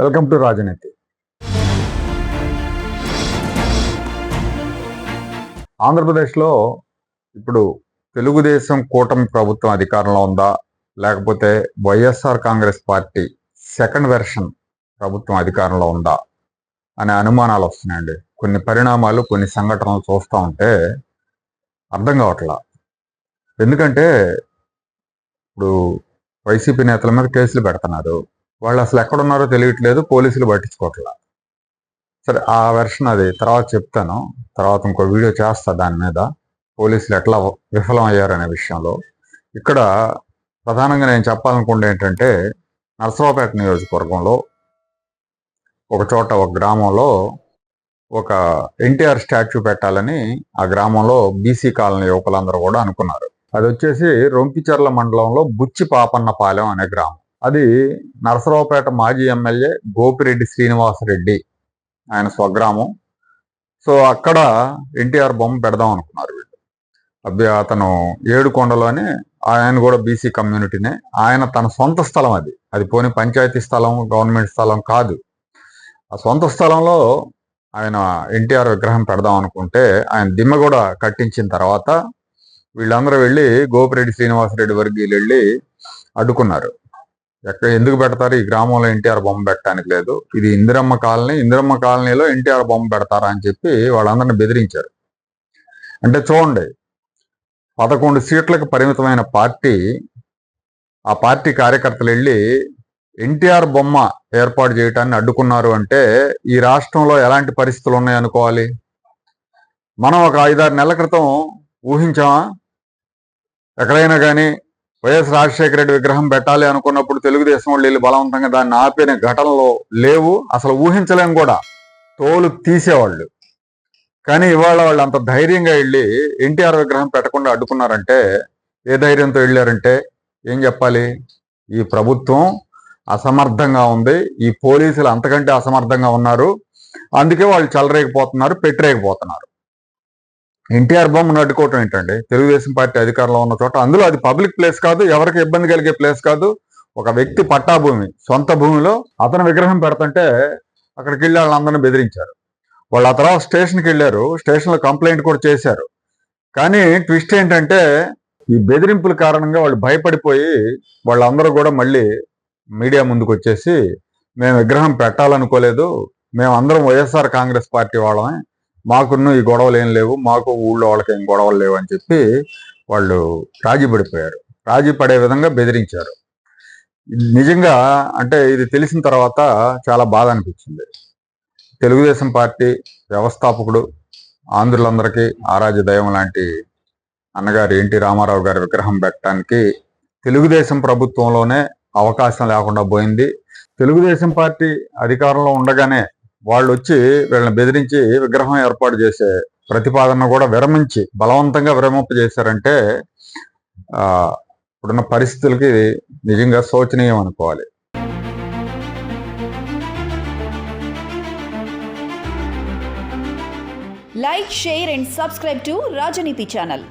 Welcome to రాజనీతి. ఆంధ్రప్రదేశ్లో ఇప్పుడు తెలుగుదేశం కూటమి ప్రభుత్వం అధికారంలో ఉందా? లేకపోతే YSR Congress party second version ప్రభుత్వం అధికారంలో ఉందా? అనే అనుమానాలు వస్తున్నాయండి. కొన్ని పరిణామాలు కొన్ని సంఘటనలు చూస్తూ ఉంటే అర్థం కావట్లా. ఎందుకంటే ఇప్పుడు వైసీపీ నేతల మీద కేసులు పెడుతున్నారు. వాళ్ళు అసలు ఎక్కడున్నారో తెలియట్లేదు పోలీసులు పట్టించుకోవట్లా. సరే ఆ వెర్షన్ అది. తర్వాత చెప్తాను. తర్వాత ఇంకో వీడియో చేస్తా దాని మీద. పోలీసులు ఎట్లా విఫలం అయ్యారనే విషయంలో. ఇక్కడ ప్రధానంగా నేను చెప్పాలనుకుంటే ఏంటంటే నర్సరావుపేట నియోజకవర్గంలో ఒక చోట ఒక గ్రామంలో ఒక ఎన్టీఆర్ స్టాచ్యూ పెట్టాలని ఆ గ్రామంలో బీసీ కాలనీ యువకులందరూ కూడా అనుకున్నారు. అది వచ్చేసి రొంపిచర్ల మండలంలో బుచ్చి పాపన్నపాలెం అనే గ్రామం. అది నరసరావుపేట మాజీ ఎమ్మెల్యే గోపిరెడ్డి శ్రీనివాసరెడ్డి ఆయన స్వగ్రామం. సో అక్కడ ఎన్టీఆర్ బొమ్మ పెడదాం అనుకున్నారు వీళ్ళు. అబ్బి అతను ఏడుకొండలోనే ఆయన కూడా బీసీ కమ్యూనిటీనే. ఆయన తన సొంత స్థలం అది. అది పోని పంచాయతీ స్థలం గవర్నమెంట్ స్థలం కాదు. ఆ సొంత స్థలంలో ఆయన ఎన్టీఆర్ విగ్రహం పెడదాం అనుకుంటే ఆయన దిమ్మ కూడా కట్టించిన తర్వాత వీళ్ళందరూ వెళ్ళి గోపిరెడ్డి శ్రీనివాసరెడ్డి వర్గీయులు వెళ్ళి అడ్డుకున్నారు. ఎక్కడ ఎందుకు పెడతారు? ఈ గ్రామంలో ఎన్టీఆర్ బొమ్మ పెట్టడానికి లేదు. ఇది ఇందిరమ్మ కాలనీ ఇందిరమ్మ కాలనీలో ఎన్టీఆర్ బొమ్మ పెడతారా అని చెప్పి వాళ్ళందరిని బెదిరించారు. అంటే చూడండి పదకొండు సీట్లకు పరిమితమైన పార్టీ ఆ పార్టీ కార్యకర్తలు వెళ్ళి ఎన్టీఆర్ బొమ్మ ఏర్పాటు చేయటాన్ని అడ్డుకున్నారు అంటే ఈ రాష్ట్రంలో ఎలాంటి పరిస్థితులు ఉన్నాయనుకోవాలి మనం ఒక ఐదారు నెలల క్రితం ఊహించామా? ఎక్కడైనా కానీ వైఎస్ రాజశేఖర రెడ్డి విగ్రహం పెట్టాలి అనుకున్నప్పుడు తెలుగుదేశం వాళ్ళు వీళ్ళు బలవంతంగా దాన్ని ఆపిన ఘటనలు లేవు. అసలు ఊహించలేము కూడా. తోలు తీసేవాళ్ళు. కానీ ఇవాళ వాళ్ళు అంత ధైర్యంగా వెళ్ళి ఎన్టీఆర్ విగ్రహం పెట్టకుండా అడ్డుకున్నారంటే ఏ ధైర్యంతో వెళ్ళారంటే ఏం చెప్పాలి? ఈ ప్రభుత్వం అసమర్థంగా ఉంది. ఈ పోలీసులు అంతకంటే అసమర్థంగా ఉన్నారు. అందుకే వాళ్ళు చల్లరేకపోతున్నారు పెట్టరేకపోతున్నారు ఎన్టీఆర్ బొమ్మను అడ్డుకోవటం ఏంటండి? తెలుగుదేశం పార్టీ అధికారంలో ఉన్న చోట అందులో అది పబ్లిక్ ప్లేస్ కాదు ఎవరికి ఇబ్బంది కలిగే ప్లేస్ కాదు. ఒక వ్యక్తి పట్టా భూమి సొంత భూమిలో అతను విగ్రహం పెడుతుంటే అక్కడికి వెళ్ళి వాళ్ళందరినీ బెదిరించారు. వాళ్ళు ఆ తర్వాత స్టేషన్కి వెళ్ళారు స్టేషన్లో కంప్లైంట్ కూడా చేశారు. కానీ ట్విస్ట్ ఏంటంటే ఈ బెదిరింపుల కారణంగా వాళ్ళు భయపడిపోయి వాళ్ళందరూ కూడా మళ్ళీ మీడియా ముందుకు వచ్చేసి మేము విగ్రహం పెట్టాలనుకోలేదు మేము అందరం వైఎస్ఆర్ కాంగ్రెస్ పార్టీ వాళ్ళమే మాకున్న ఈ గొడవలు ఏం లేవు మాకు ఊళ్ళో వాళ్ళకి ఏం గొడవలు లేవు అని చెప్పి వాళ్ళు రాజీ పడిపోయారు రాజీ పడే విధంగా బెదిరించారు. నిజంగా అంటే ఇది తెలిసిన తర్వాత చాలా బాధ అనిపించింది. తెలుగుదేశం పార్టీ వ్యవస్థాపకుడు ఆంధ్రులందరికీ ఆరాధ్య దైవం లాంటి అన్నగారు ఎన్టీ రామారావు గారి విగ్రహం పెట్టడానికి తెలుగుదేశం ప్రభుత్వంలోనే అవకాశం లేకుండా పోయింది. తెలుగుదేశం పార్టీ అధికారంలో ఉండగానే వాళ్ళు వచ్చి వీళ్ళని బెదిరించి విగ్రహం ఏర్పాటు చేసే ప్రతిపాదన కూడా విరమించి బలవంతంగా విరమింప చేశారంటే ఇప్పుడున్న పరిస్థితులకి నిజంగా శోచనీయం అనుకోవాలి. Like share and subscribe to Rajaneeti channel